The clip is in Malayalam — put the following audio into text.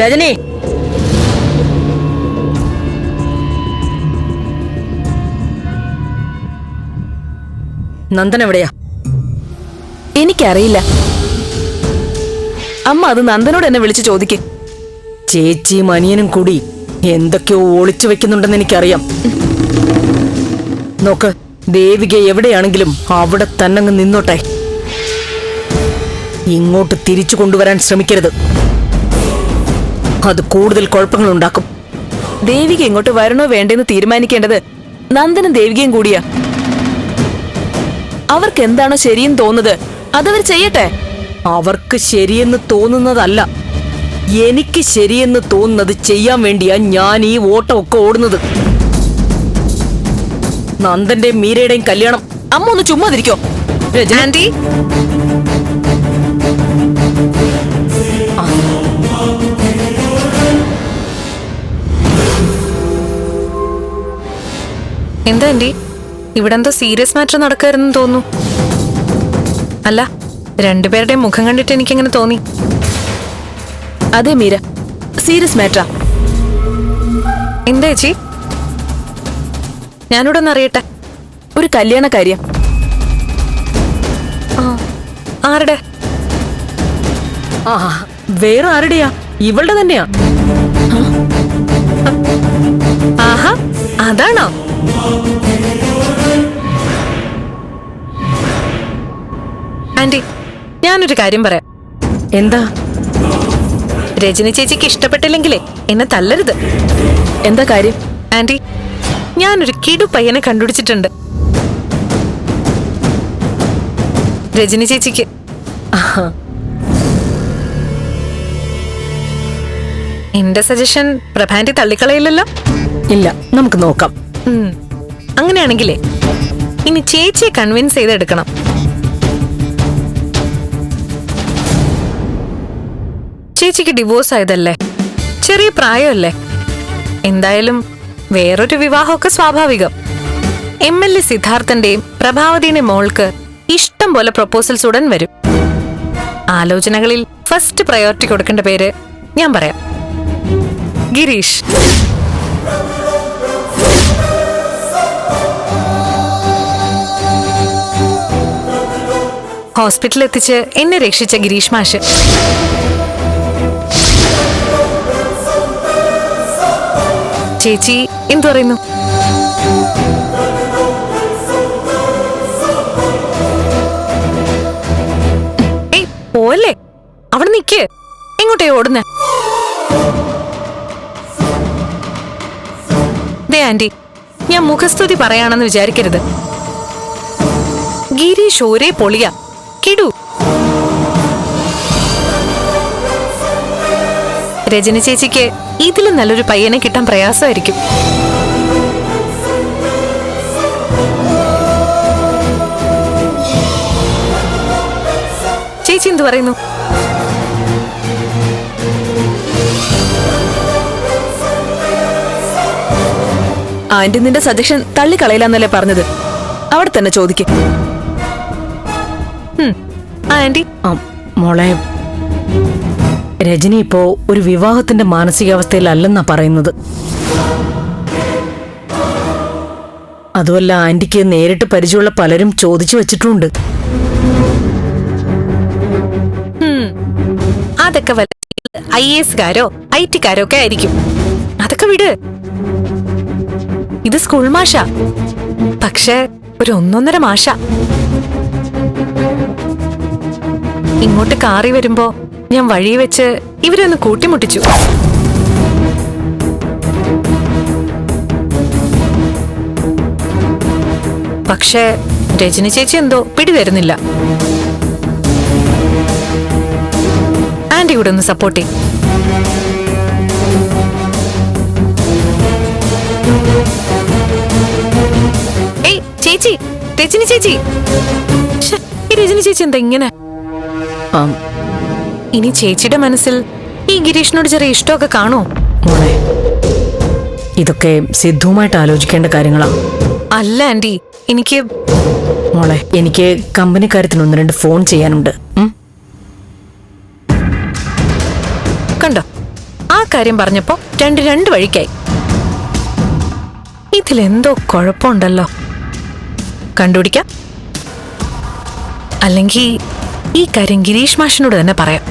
രജനി. നന്ദൻ എവിടെയാ? എനിക്കറിയില്ല. അമ്മ അത് നന്ദനോട് എന്നെ വിളിച്ചു ചോദിക്കും. ചേച്ചി അനിയനും കൂടി എന്തൊക്കെയോ ഒളിച്ചു വെക്കുന്നുണ്ടെന്ന് എനിക്കറിയാം. നോക്ക് ദേവിക എവിടെയാണെങ്കിലും അവിടെ തന്നെ നിന്നോട്ടെ. ഇങ്ങോട്ട് തിരിച്ചു കൊണ്ടുവരാൻ ശ്രമിക്കരുത്. അത് കൂടുതൽ കുഴപ്പങ്ങൾ ഉണ്ടാക്കും ദേവിക എങ്ങോട്ട് വരണോ വേണ്ടെന്ന് തീരുമാനിക്കേണ്ടത് നന്ദനും ദേവികയും കൂടിയാ. അവർക്ക് എന്താണോ ശരിയെന്ന് തോന്നുന്നത് അതവർ ചെയ്യട്ടെ. അവർക്ക് ശരിയെന്ന് തോന്നുന്നതല്ല. എനിക്ക് ശരിയെന്ന് തോന്നുന്നത് ചെയ്യാൻ വേണ്ടിയാ ഞാൻ ഈ ഓട്ടമൊക്കെ ഓടുന്നത്. നന്ദന്റെയും മീരയുടെയും കല്യാണം. അമ്മ ഒന്ന് ചുമ്മാതിരിക്കോ. ആന്റി. എന്താ എന്റെ ഇവിടെ എന്തോ സീരിയസ് മാറ്റർ നടക്കായിരുന്നു തോന്നുന്നു. അല്ല രണ്ടുപേരുടെയും മുഖം കണ്ടിട്ട് എനിക്കിങ്ങനെ തോന്നി. അതെ മീര. സീരിയസ് മാറ്ററാ. എന്താ ചേച്ചി? ഞാനിവിടെ ഒന്ന് അറിയട്ടെ. ഒരു കല്യാണ കാര്യം. ആരുടെ? ആ വേറെ ആരുടെയാ? ഇവളുടെ തന്നെയാ. ആഹാ അതാണോ? ആന്റി ഞാനൊരു കാര്യം പറയാം. എന്താ? രജനി ചേച്ചിക്ക് ഇഷ്ടപ്പെട്ടില്ലെങ്കിലേ എന്നെ തല്ലരുത്. എന്താ കാര്യം? ആന്റി ഞാനൊരു കിടു പയ്യനെ കണ്ടുപിടിച്ചിട്ടുണ്ട്. രജനി ചേച്ചിക്ക്. എന്റെ സജഷൻ പ്രഭാന്റി തള്ളിക്കളയില്ലല്ലോ? ഇല്ല നമുക്ക് നോക്കാം. അങ്ങനെയാണെങ്കിലേ ഇനി ചേച്ചിയെ കൺവിൻസ് ചെയ്തെടുക്കണം. ചേച്ചിക്ക് ഡിവോഴ്സ് ആയതല്ലേ? ചെറിയ പ്രായമല്ലേ? എന്തായാലും വേറൊരു വിവാഹമൊക്കെ സ്വാഭാവികം. എം എൽ എ സിദ്ധാർത്ഥന്റെയും പ്രഭാവതിയുടെ മോൾക്ക് ഇഷ്ടം പോലെ പ്രപ്പോസൽസ് ഉടൻ വരും. ആലോചനകളിൽ ഫസ്റ്റ് പ്രയോറിറ്റി കൊടുക്കേണ്ട പേര് ഞാൻ പറയാം. ഗിരീഷ്. ഹോസ്പിറ്റലിൽ എത്തിച്ച് എന്നെ രക്ഷിച്ച ഗിരീഷ് മാഷ്. ചേച്ചി എന്തു പറയുന്നു? പോവല്ലേ? അവിടെ നിക്ക്. എങ്ങോട്ടേ ഓടുന്ന? ദേ ആന്റി ഞാൻ മുഖസ്തുതി പറയാണെന്ന് വിചാരിക്കരുത്. ഗിരീഷ് ഒരേ പൊളിയാ. കിടു രജനി ചേച്ചിക്ക് ഇതിലും നല്ലൊരു പയ്യനെ കിട്ടാൻ പ്രയാസമായിരിക്കും. ചേച്ചി എന്തു പറയുന്നു? ആന്റി നിന്റെ സജഷൻ തള്ളിക്കളയില്ലെന്നല്ലേ പറഞ്ഞത്? അവിടെ തന്നെ ചോദിക്കും. ആന്റി. മോളെ. രജനി ഇപ്പോ ഒരു വിവാഹത്തിന്റെ മാനസികാവസ്ഥയിലല്ലെന്നാ പറയുന്നത്. അതുമല്ല ആന്റിക്ക് നേരിട്ട് പരിചയമുള്ള പലരും ചോദിച്ചു വെച്ചിട്ടുണ്ട്. അതൊക്കെ ഐ എസ് കാരോ ഐ ടിക്കാരോ ഒക്കെ ആയിരിക്കും. അതൊക്കെ വിട്. ഇത് സ്കൂൾ മാഷ. പക്ഷേ ഒരു ഒന്നൊന്നര മാഷ. ഇങ്ങോട്ട് കാറി വരുമ്പോ ഞാൻ വഴി വെച്ച് ഇവരെ ഒന്ന് കൂട്ടിമുട്ടിച്ചു. പക്ഷേ രജനി ചേച്ചി എന്തോ പിടിതരുന്നില്ല ആന്റി കൂടെ ഒന്ന് സപ്പോർട്ട് ചെയ്യും. ഏയ് ചേച്ചി രജനി ചേച്ചി. രജനി ചേച്ചി എന്താ ഇങ്ങനെ? ഇനി ചേച്ചിയുടെ മനസ്സിൽ ഈ ഗിരീഷിനോട് ചെറിയ ഇഷ്ടമൊക്കെ കാണോ മോളെ ഇതൊക്കെ സിദ്ധുവുമായിട്ട് ആലോചിക്കേണ്ട കാര്യങ്ങളാ. അല്ല ആന്റി. എനിക്ക് മോളെ എനിക്ക് കമ്പനിക്കാര്യത്തിന് ഒന്ന് രണ്ട് ഫോൺ ചെയ്യാനുണ്ട്. കണ്ടോ? ആ കാര്യം പറഞ്ഞപ്പോ രണ്ട് രണ്ട് വഴിക്കായി. ഇതിലെന്തോ കുഴപ്പമുണ്ടല്ലോ. കണ്ടുപിടിക്കാം. അല്ലെങ്കിൽ ഈ കാര്യം ഗിരീഷ് മാഷിനോട് തന്നെ പറയാം.